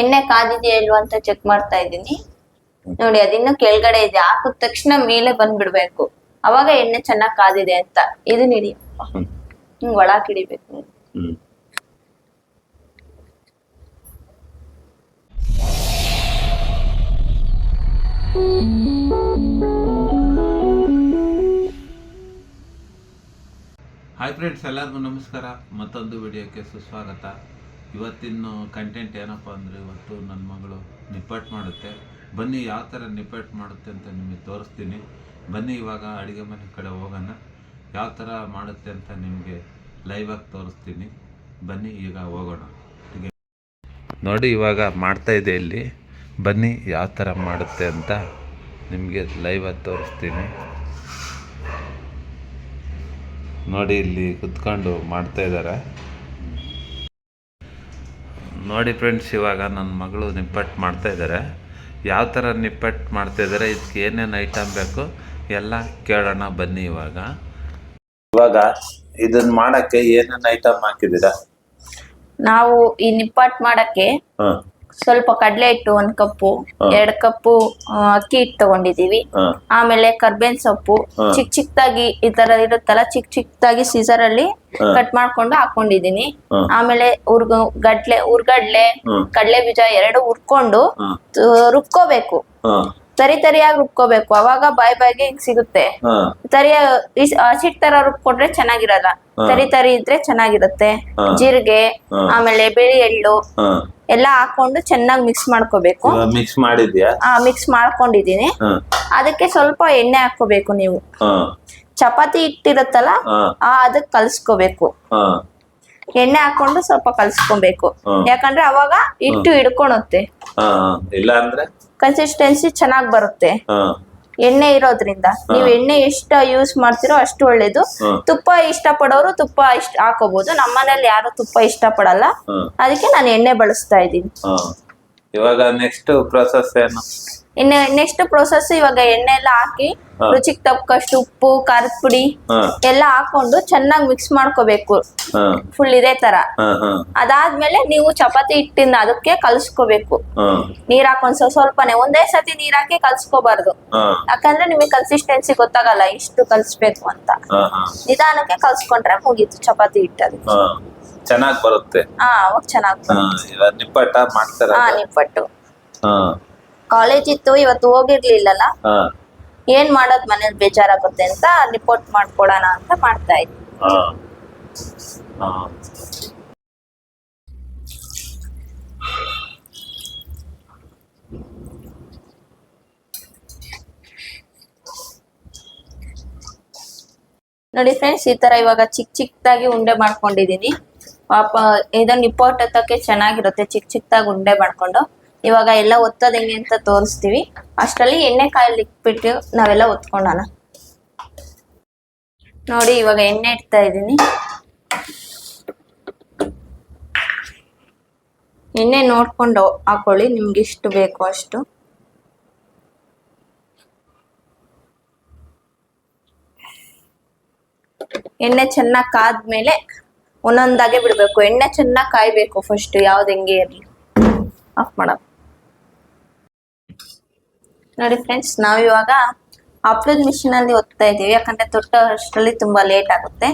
ಎಣ್ಣೆ ಕಾದಿದೆಯಾ ಇಲ್ವಾ ಅಂತ ಚೆಕ್ ಮಾಡ್ತಾ ಇದ್ದೀನಿ. ನೋಡಿ ಅದಿನ್ನು ಕೆಳಗಡೆ ಇದೆ. ಹಾಕಿದ ತಕ್ಷಣ ಮೇಲೆ ಬಂದ್ಬಿಡ್ಬೇಕು. ಅವಾಗ ಎಣ್ಣೆ ಚೆನ್ನಾಗ್ ಕಾದಿದೆ ಅಂತ. ಇದನ್ನ ಹಿಡಿ ಹಿಂಗ್ ಒಳಕ್ ಹಿಡಿಬೇಕು. ಹಾಯ್ ಫ್ರೆಂಡ್ಸ್ ಎಲ್ಲರಿಗೂ ನಮಸ್ಕಾರ. ಮತ್ತೊಂದು ವಿಡಿಯೋಕ್ಕೆ ಸುಸ್ವಾಗತ. ಇವತ್ತಿನ ಕಂಟೆಂಟ್ ಏನಪ್ಪ ಅಂದರೆ ಇವತ್ತು ನನ್ನ ಮಗಳು ನಿಪ್ಪಟ್ಟು ಮಾಡುತ್ತೆ. ಬನ್ನಿ ಯಾವ ಥರ ನಿಪ್ಪಟ್ಟು ಮಾಡುತ್ತೆ ಅಂತ ನಿಮಗೆ ತೋರಿಸ್ತೀನಿ. ಬನ್ನಿ ಇವಾಗ ಅಡುಗೆ ಮನೆ ಕಡೆ ಹೋಗೋಣ. ಯಾವ ಥರ ಮಾಡುತ್ತೆ ಅಂತ ನಿಮಗೆ ಲೈವಾಗಿ ತೋರಿಸ್ತೀನಿ. ಬನ್ನಿ ಈಗ ಹೋಗೋಣ. ನೋಡಿ ಇವಾಗ ಇದೆ ಇಲ್ಲಿ. ಬನ್ನಿ ಯಾವ ಥರ ಮಾಡುತ್ತೆ ಅಂತ ನಿಮಗೆ ಲೈವಾಗಿ ತೋರಿಸ್ತೀನಿ. ನೋಡಿ ಇಲ್ಲಿ ಕುತ್ಕೊಂಡು ಮಾಡ್ತಾ ಇದ್ದಾರೆ. ನೋಡಿ ಫ್ರೆಂಡ್ಸ್ ಇವಾಗ ನನ್ನ ಮಗಳು ನಿಪ್ಪಟ್ಟು ಮಾಡ್ತಾಯಿದ್ದಾರೆ ಯಾವ ಥರ ನಿಪ್ಪಟ್ಟು ಮಾಡ್ತಾಯಿದ್ದಾರೆ ಇದಕ್ಕೆ ಏನೇನು ಐಟಮ್ ಬೇಕು ಎಲ್ಲ ಕೇಳೋಣ ಬನ್ನಿ ಇವಾಗ. ಇವಾಗ ಇದನ್ನ ಮಾಡಕ್ಕೆ ಏನೇನು ಐಟಮ್ ಹಾಕಿದ್ದೀರಾ? ನಾವು ಈ ನಿಪ್ಪಾಟ್ ಮಾಡಕ್ಕೆ ಹ. ಸ್ವಲ್ಪ ಕಡಲೆ ಹಿಟ್ಟು ಒಂದ್ ಕಪ್ಪು ಹಾ. ಎರಡ್ ಕಪ್ಪು ಆ, ಅಕ್ಕಿ ಹಿಟ್ಟು ತಗೊಂಡಿದೀವಿ. ಹ. ಆಮೇಲೆ ಕರ್ಬೇನ್ ಸೊಪ್ಪು. ಚಿಕ್ಕ ಚಿಕ್ಕದಾಗಿ ಈ ತರ ಇರುತ್ತಲ್ಲ ಚಿಕ್ಕ ಚಿಕ್ಕದಾಗಿ ಸೀಸರ್ ಅಲ್ಲಿ ಕಟ್ ಮಾಡ್ಕೊಂಡು ಹಾಕೊಂಡಿದೀನಿ. ಆಮೇಲೆ ಉರ್ಗ ಗಡ್ಲೆ ಉರ್ಗಡ್ಲೆ ಕಡ್ಲೆ ಬೀಜ ಎರಡು ಹುರ್ಕೊಂಡು ಹ್ಮ್. ರುಬ್ಕೋಬೇಕು. ಹ. ತರಿ ತರಿಯಾಗಿ ರುಬ್ಕೋಬೇಕು. ಅವಾಗ ಬಾಯ್ ಬಾಯ್ಗೆ ಹಿಂಗ್ ಸಿಗುತ್ತೆ. ಹ. ತರಿ ಹಸಿಟ್ ತರ ರುಬ್ಕೊಂಡ್ರೆ ಚೆನ್ನಾಗಿರಲ್ಲ. ತರಿ ತರಿ ಇದ್ರೆ ಚೆನ್ನಾಗಿರುತ್ತೆ. ಜೀರಿಗೆ ಹಾ. ಆಮೇಲೆ ಬಿಳಿ ಎಳ್ಳು ಎಲ್ಲಾ ಎಲ್ಲ ಹಾಕೊಂಡು ಚೆನ್ನಾಗಿ ಮಿಕ್ಸ್ ಮಾಡ್ಕೋಬೇಕು. ಮಿಕ್ಸ್ ಮಾಡಿದ್ಯಾ? ಆ ಮಿಕ್ಸ್ ಮಾಡ್ಕೊಂಡಿದೀನಿ ಹ. ಅದಕ್ಕೆ ಸ್ವಲ್ಪ ಎಣ್ಣೆ ಹಾಕೋಬೇಕು ನೀವು. ಹ. ಚಪಾತಿ ಹಿಟ್ಟಿರತ್ತಲ್ಲ ಹ. ಆ ಅದಕ್ಕೆ ಕಲ್ಸ್ಕೋಬೇಕು. ಹ. ಎಣ್ಣೆ ಹಾಕೊಂಡು ಸ್ವಲ್ಪ ಕಲ್ಸ್ಕೊಬೇಕು. ಯಾಕಂದ್ರೆ ಅವಾಗ ಹಿಟ್ಟು ಹಿಡ್ಕೊಳುತ್ತೆ. ಹ ಇಲ್ಲ ಅಂದ್ರೆ ಕನ್ಸಿಸ್ಟೆನ್ಸಿ ಚೆನ್ನಾಗ್ ಬರುತ್ತೆ. ಎಣ್ಣೆ ಇರೋದ್ರಿಂದ. ನೀವು ಎಣ್ಣೆ ಎಷ್ಟು ಯೂಸ್ ಮಾಡ್ತಿರೋ ಅಷ್ಟು ಒಳ್ಳೇದು. ತುಪ್ಪ ಇಷ್ಟ ಪಡೋರು ತುಪ್ಪ ಇಷ್ಟ ಹಾಕೋಬಹುದು ನಮ್ಮನೇಲಿ ಯಾರು ತುಪ್ಪ ಇಷ್ಟ ಪಡಲ್ಲ ಅದಕ್ಕೆ ನಾನು ಎಣ್ಣೆ ಬಳಸ್ತಾ ಇದ್ದೀನಿ. ಇವಾಗ ನೆಕ್ಸ್ಟ್ ಪ್ರೊಸೆಸ್ ಏನು? ಇನ್ನು ನೆಕ್ಸ್ಟ್ ಪ್ರೊಸೆಸ್ ಇವಾಗ ಎಣ್ಣೆ ಎಲ್ಲ ಹಾಕಿ. ರುಚಿಗೆ ತಕ್ಕಷ್ಟು ಉಪ್ಪು ಖಾರದ ಪುಡಿ ಎಲ್ಲ ಹಾಕೊಂಡು ಚೆನ್ನಾಗಿ ಮಿಕ್ಸ್ ಮಾಡ್ಕೋಬೇಕು. ಫುಲ್ ಇದೇ ತರ. ಅದಾದ್ಮೇಲೆ ನೀವು ಚಪಾತಿ ಹಿಟ್ಟಿನ ಅದಕ್ಕೆ ಕಲ್ಸ್ಕೋಬೇಕು. ನೀರ್ ಹಾಕೊಂಡ್ ಸ್ವಲ್ಪ ಸ್ವಲ್ಪನೇ ಒಂದೇ ಸತಿ ನೀರ್ ಹಾಕಿ ಕಲ್ಸ್ಕೋಬಾರ್ದು. ಯಾಕಂದ್ರೆ ನಿಮಗೆ ಕನ್ಸಿಸ್ಟೆನ್ಸಿ ಗೊತ್ತಾಗಲ್ಲ ಇಷ್ಟು ಕಲ್ಸ್ಬೇಕು ಅಂತ. ನಿಧಾನಕ್ಕೆ ಕಲ್ಸ್ಕೊಂಡ್ರೆ ಮುಗೀತು ಚಪಾತಿ ಹಿಟ್ಟು ಚೆನ್ನಾಗ್ ಬರುತ್ತೆ. ಹಾ ಅವಾಗ ಚೆನ್ನಾಗಿ ಇವಾಗ ನಿಪ್ಪಟ್ಟ ಮಾಡ್ತಾರೆ ಹಾ ನಿಪ್ಪಟ್ಟು. ಹ. ಕಾಲೇಜ್ ಇತ್ತು ಇವತ್ತು ಹೋಗಿರ್ಲಿಲ್ಲಲ್ಲ? ಹ. ಏನ್ ಮಾಡೋದ್ ಮನೇಲಿ ಬೇಜಾರಾಗುತ್ತೆ ಅಂತ ನಿಪ್ಪಟ್ಟು ಮಾಡ್ಕೊಡೋಣ ಅಂತ ಮಾಡ್ತಾ ಇದ್ವಿ. ಹ. ಹ. ನೋಡಿ ಫ್ರೆಂಡ್ಸ್ ಈ ತರ ಇವಾಗ ಚಿಕ್ಕ ಚಿಕ್ಕದಾಗಿ ಉಂಡೆ ಮಾಡ್ಕೊಂಡಿದೀನಿ. ಪಾಪ ಇದನ್ನ ನಿಪ್ಪಟ್ಟು ಹತ್ತಕ್ಕೆ ಚೆನ್ನಾಗಿರುತ್ತೆ ಚಿಕ್ಕ ಚಿಕ್ಕದಾಗಿ ಉಂಡೆ ಮಾಡ್ಕೊಂಡು. ಇವಾಗ ಎಲ್ಲ ಒತ್ತೋದ್ ಹೆಂಗೆ ಅಂತ ತೋರಿಸ್ತೀವಿ. ಅಷ್ಟರಲ್ಲಿ ಎಣ್ಣೆ ಕಾಯಲ್ಲಿ ಇಟ್ಬಿಟ್ಟು ನಾವೆಲ್ಲ ಒತ್ಕೊಂಡೋಣ. ನೋಡಿ, ಇವಾಗ ಎಣ್ಣೆ ಇಡ್ತಾ ಇದ್ದೀನಿ. ಎಣ್ಣೆ ನೋಡ್ಕೊಂಡು ಹಾಕೊಳ್ಳಿ, ನಿಮ್ಗೆ ಇಷ್ಟು ಬೇಕು ಅಷ್ಟು. ಎಣ್ಣೆ ಚೆನ್ನಾಗಿ ಕಾದ್ಮೇಲೆ ಒಂದೊಂದಾಗೆ ಬಿಡ್ಬೇಕು. ಎಣ್ಣೆ ಚೆನ್ನಾಗಿ ಕಾಯ್ಬೇಕು ಫಸ್ಟ್ ಯಾವ್ದು ಹೆಂಗೆ ಇರ್ಲಿ. ಆಫ್ ಮಾಡ. ನೋಡಿ ಫ್ರೆಂಡ್ಸ್ ನಾವ್ ಇವಾಗ ಹಪ್ಳದ ಮಿಷಿನ್ ಅಲ್ಲಿ ಒತ್ತಾ ಇದೀವಿ ಯಾಕಂದ್ರೆ ತೊಟ್ಟ ಅಷ್ಟರಲ್ಲಿ ತುಂಬಾ ಲೇಟ್ ಆಗುತ್ತೆ.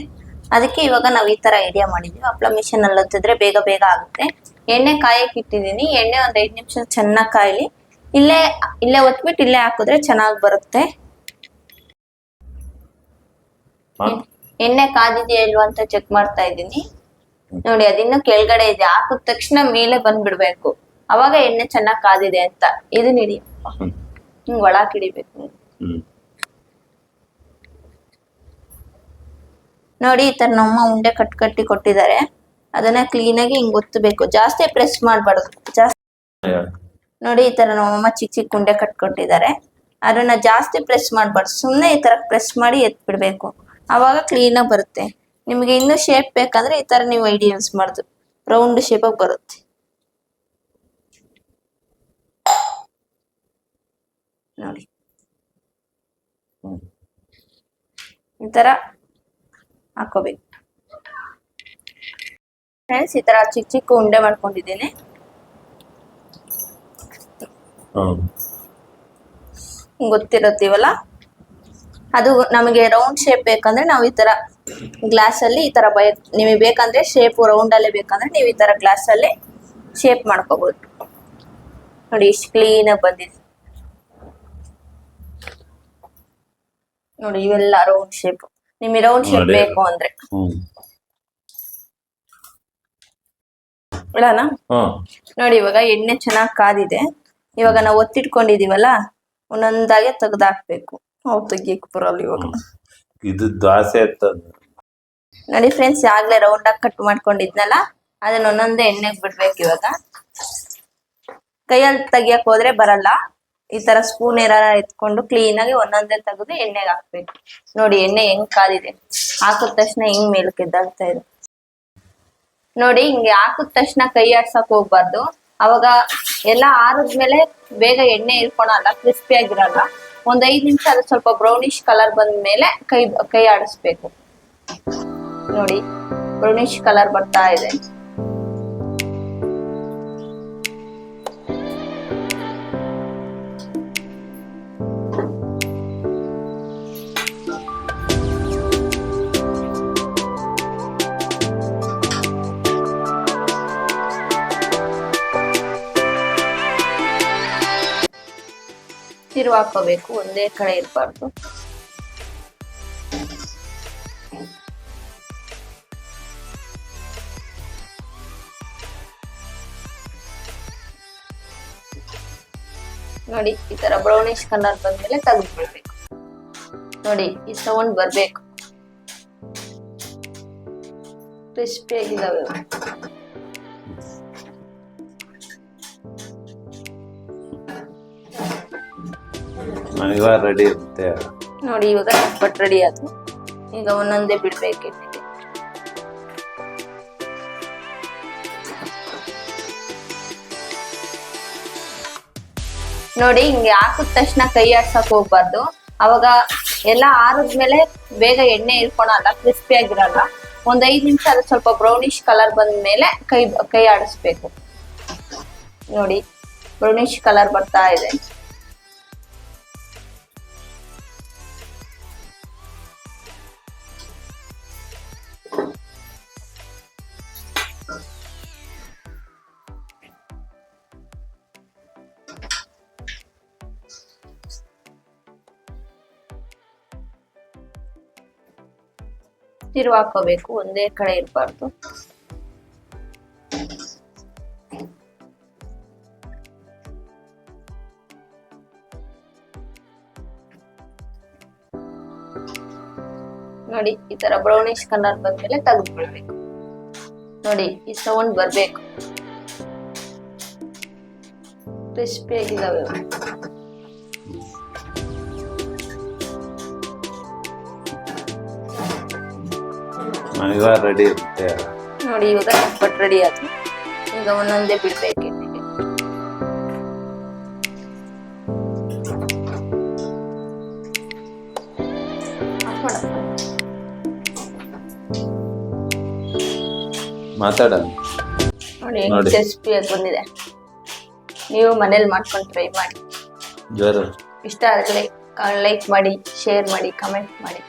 ಅದಕ್ಕೆ ಇವಾಗ ನಾವ್ ಈ ತರ ಐಡಿಯಾ ಮಾಡಿದ್ವಿ. ಹಪ್ಳ ಮಿಷಿನ್ ಅಲ್ಲಿ ಒತ್ತಿದ್ರೆ ಬೇಗ ಬೇಗ ಆಗುತ್ತೆ. ಎಣ್ಣೆ ಕಾಯಕ್ಕೆ ಇಟ್ಟಿದೀನಿ ಎಣ್ಣೆ ಒಂದ್ ಐದ್ ನಿಮಿಷ ಚೆನ್ನಾಗಿ ಕಾಯ್ಲಿ. ಇಲ್ಲೇ ಇಲ್ಲೇ ಒತ್ಬಿಟ್ಟು ಇಲ್ಲೇ ಹಾಕಿದ್ರೆ ಚೆನ್ನಾಗಿ ಬರುತ್ತೆ. ಎಣ್ಣೆ ಕಾದಿದೆಯಾ ಇಲ್ವಾ ಅಂತ ಚೆಕ್ ಮಾಡ್ತಾ ಇದ್ದೀನಿ. ನೋಡಿ ಅದಿನ್ನು ಕೆಳಗಡೆ ಇದೆ. ಹಾಕಿದ ತಕ್ಷಣ ಮೇಲೆ ಬಂದ್ಬಿಡ್ಬೇಕು. ಅವಾಗ ಎಣ್ಣೆ ಚೆನ್ನಾಗ್ ಕಾದಿದೆ ಅಂತ. ಇದನ್ನ ಹಿಡಿ ಹಿಂಗ್ ಒಳಕ್ ಹಿಡಿಬೇಕು ನೋಡಿ ಈ ತರ ನಮ್ಮ ಉಂಡೆ ಕಟ್ ಕಟ್ಟಿ ಕೊಟ್ಟಿದ್ದಾರೆ. ಅದನ್ನ ಕ್ಲೀನ್ ಆಗಿ ಹಿಂಗ್ ಒತ್ತಬೇಕು. ಜಾಸ್ತಿ ಪ್ರೆಸ್ ಮಾಡ್ಬಾರ್ದು. ಜಾಸ್ತಿ ನೋಡಿ ಈ ತರ ನಮ್ಮಮ್ಮ ಚಿಕ್ಕ ಚಿಕ್ಕ ಉಂಡೆ ಕಟ್ಕೊಟ್ಟಿದ್ದಾರೆ ಅದನ್ನ ಜಾಸ್ತಿ ಪ್ರೆಸ್ ಮಾಡ್ಬಾರ್ದು. ಸುಮ್ನೆ ಈ ತರ ಪ್ರೆಸ್ ಮಾಡಿ ಎತ್ಬಿಡ್ಬೇಕು. ಅವಾಗ ಕ್ಲೀನಾಗಿ ಬರುತ್ತೆ. ನಿಮಗೆ ಇನ್ನೂ ಶೇಪ್ ಬೇಕಂದ್ರೆ ಈ ತರ ನೀವು ಐಡಿಯಾ ಯೂಸ್ ಮಾಡುದು ರೌಂಡ್ ಶೇಪಾಗಿ ಬರುತ್ತೆ. ನೋಡಿ. ಈ ತರ ಹಾಕೋಬೇಕು. ಫ್ರೆಂಡ್ಸ್ ಈ ತರ ಚಿಕ್ಕ ಚಿಕ್ಕ ಉಂಡೆ ಮಾಡ್ಕೊಂಡಿದ್ದೇನೆ. ಗೊತ್ತಿರತ್ತೀವಲ್ಲ ಅದು ನಮಗೆ ರೌಂಡ್ ಶೇಪ್ ಬೇಕಂದ್ರೆ ನಾವು ಈ ತರ ಗ್ಲಾಸ್ ಅಲ್ಲಿ ಈ ತರ ಬಯ ನಿಮಗೆ ಬೇಕಂದ್ರೆ ಶೇಪ್ ರೌಂಡ್ ಅಲ್ಲೇ ಬೇಕಂದ್ರೆ ನೀವು ಈ ತರ ಗ್ಲಾಸ್ ಅಲ್ಲಿ ಶೇಪ್ ಮಾಡ್ಕೋಬಹುದು ನೋಡಿ ಇಷ್ಟು ಕ್ಲೀನ್ ಆಗಿ ಬಂದಿದೆ. ನೋಡಿ ಇವೆಲ್ಲ ರೌಂಡ್ ಶೇಪ್ ನಿಮಗೆ ರೌಂಡ್ ಶೇಪ್ ಬೇಕು ಅಂದ್ರೆ. ಇಡೋಣ? ನೋಡಿ ಇವಾಗ ಎಣ್ಣೆ ಚೆನ್ನಾಗಿ ಕಾದಿದೆ. ಇವಾಗ ನಾವು ಒತ್ತಿಟ್ಕೊಂಡಿದೀವಲ್ಲ ಒಂದೊಂದಾಗೆ ತೆಗ್ದಾಕ್ಬೇಕು. ಅವು ತೆಗಿಯಕ್ ಬರಲ್ಲ ಇವಾಗ. ಇದು ದಾಸೆ ಅಂತ ನೋಡಿ ಫ್ರೆಂಡ್ಸ್ ಆಗ್ಲೇ ರೌಂಡ್ ಆಗಿ ಕಟ್ ಮಾಡ್ಕೊಂಡಿದ್ನಲ್ಲ ಅದನ್ನ ಒಂದೊಂದೇ ಎಣ್ಣೆಗೆ ಬಿಡ್ಬೇಕು ಇವಾಗ. ಕೈಯಲ್ಲಿ ತೆಗಿಯಕ್ ಹೋದ್ರೆ ಬರಲ್ಲ. ಈ ತರ ಸ್ಪೂನ್ ಏನಾರ ಎತ್ಕೊಂಡು ಕ್ಲೀನ್ ಆಗಿ ಒಂದೊಂದೇ ತೆಗೆದು ಎಣ್ಣೆಗೆ ಹಾಕ್ಬೇಕು. ನೋಡಿ ಎಣ್ಣೆ ಹೆಂಗ್ ಕಾದಿದೆ. ಹಾಕಿದ ತಕ್ಷಣ ಹಿಂಗ್ ಮೇಲಕ್ಕೆ ಎದ್ದಾಗ್ತಾ ಇದೆ. ನೋಡಿ ಹಿಂಗೆ ಹಾಕಿದ ತಕ್ಷಣ ಕೈ ಆಡ್ಸಕ್ ಹೋಗ್ಬಾರ್ದು. ಅವಾಗ ಎಲ್ಲ ಆರದ್ಮೇಲೆ ಬೇಗ ಎಣ್ಣೆ ಇರ್ಕೊಳಲ್ಲ ಕ್ರಿಸ್ಪಿ ಆಗಿರಲ್ಲ. ಒಂದ್ ಐದ್ ನಿಮಿಷ ಅದು ಸ್ವಲ್ಪ ಬ್ರೌನಿಶ್ ಕಲರ್ ಬಂದ ಮೇಲೆ ಕೈ ಕೈ ಆಡಿಸ್ಬೇಕು. ನೋಡಿ ಬ್ರೌನಿಶ್ ಕಲರ್ ಬರ್ತಾ ಇದೆ. ತಿರುವು ಹಾಕೋಬೇಕು ಒಂದೇ ಕಡೆ ಇರಬಾರ್ದು. ನೋಡಿ, ಈ ತರ ಬ್ರೌನಿಶ್ ಕಲರ್ ಬಂದ್ಮೇಲೆ ತೆಗೆದ್ಬಿಡ್ಬೇಕು ನೋಡಿ, ಈ ಸೌಂಡ್ ಬರ್ಬೇಕು. ಕ್ರಿಸ್ಪಿ ಇವಾಗ ರೆಡಿ ಇರುತ್ತೆ. ನೋಡಿ, ಇವಾಗ ಬಟ್ ರೆಡಿ ಆಯ್ತು ಈಗ ಒಂದೊಂದೇ ಬಿಡ್ಬೇಕು ನೋಡಿ, ಹಿಂಗೆ ಹಾಕಿದ ತಕ್ಷಣ ಕೈ ಆಡ್ಸಕ್ ಹೋಗ್ಬಾರ್ದು. ಅವಾಗ ಎಲ್ಲ ಆರಿದ್ಮೇಲೆ ಬೇಗ ಎಣ್ಣೆ ಇಳ್ಕೊಳಲ್ಲ ಕ್ರಿಸ್ಪಿ ಆಗಿರಲ್ಲ. ಒಂದ್ ಐದ್ ನಿಮಿಷ ಅದು ಸ್ವಲ್ಪ ಬ್ರೌನಿಶ್ ಕಲರ್ ಬಂದ ಮೇಲೆ ಕೈ ಕೈ ಆಡಿಸ್ಬೇಕು. ನೋಡಿ ಬ್ರೌನಿಶ್ ಕಲರ್ ಬರ್ತಾ ಇದೆ. ತಿರುವು ಹಾಕೋಬೇಕು ಒಂದೇ ಕಡೆ ಇರಬಾರ್ದು. ನೋಡಿ, ಈ ತರ ಬ್ರೌನಿಶ್ ಕಲರ್ ಬಂದ್ಮೇಲೆ ತೆಗೆದ್ಬಿಡ್ಬೇಕು ನೋಡಿ, ಈ ಸೌಂಡ್ ಬರ್ಬೇಕು. ಕ್ರಿಸ್ಪಿ ಇವಾಗ ರೆಡಿ ಇರುತ್ತೆ. ನೋಡಿ ಇವಾಗ ಬಟ್ ರೆಡಿ ಆಯ್ತು. ಈಗ ಒಂದೊಂದೇ ಬಿಡ್ಬೇಕು. ಮಾತಾಡ ನೋಡಿ ನೋಡಿ. ಕ್ರಿಸ್ಪಿ ಆಗಿ ಬಂದಿದೆ. ನೀವು ಮನೇಲಿ ಮಾಡ್ಕೊಂಡು ಟ್ರೈ ಮಾಡಿ. ಜೋರು ಇಷ್ಟ ಆದರೆ ಲೈಕ್ ಮಾಡಿ ಶೇರ್ ಮಾಡಿ ಕಮೆಂಟ್ ಮಾಡಿ.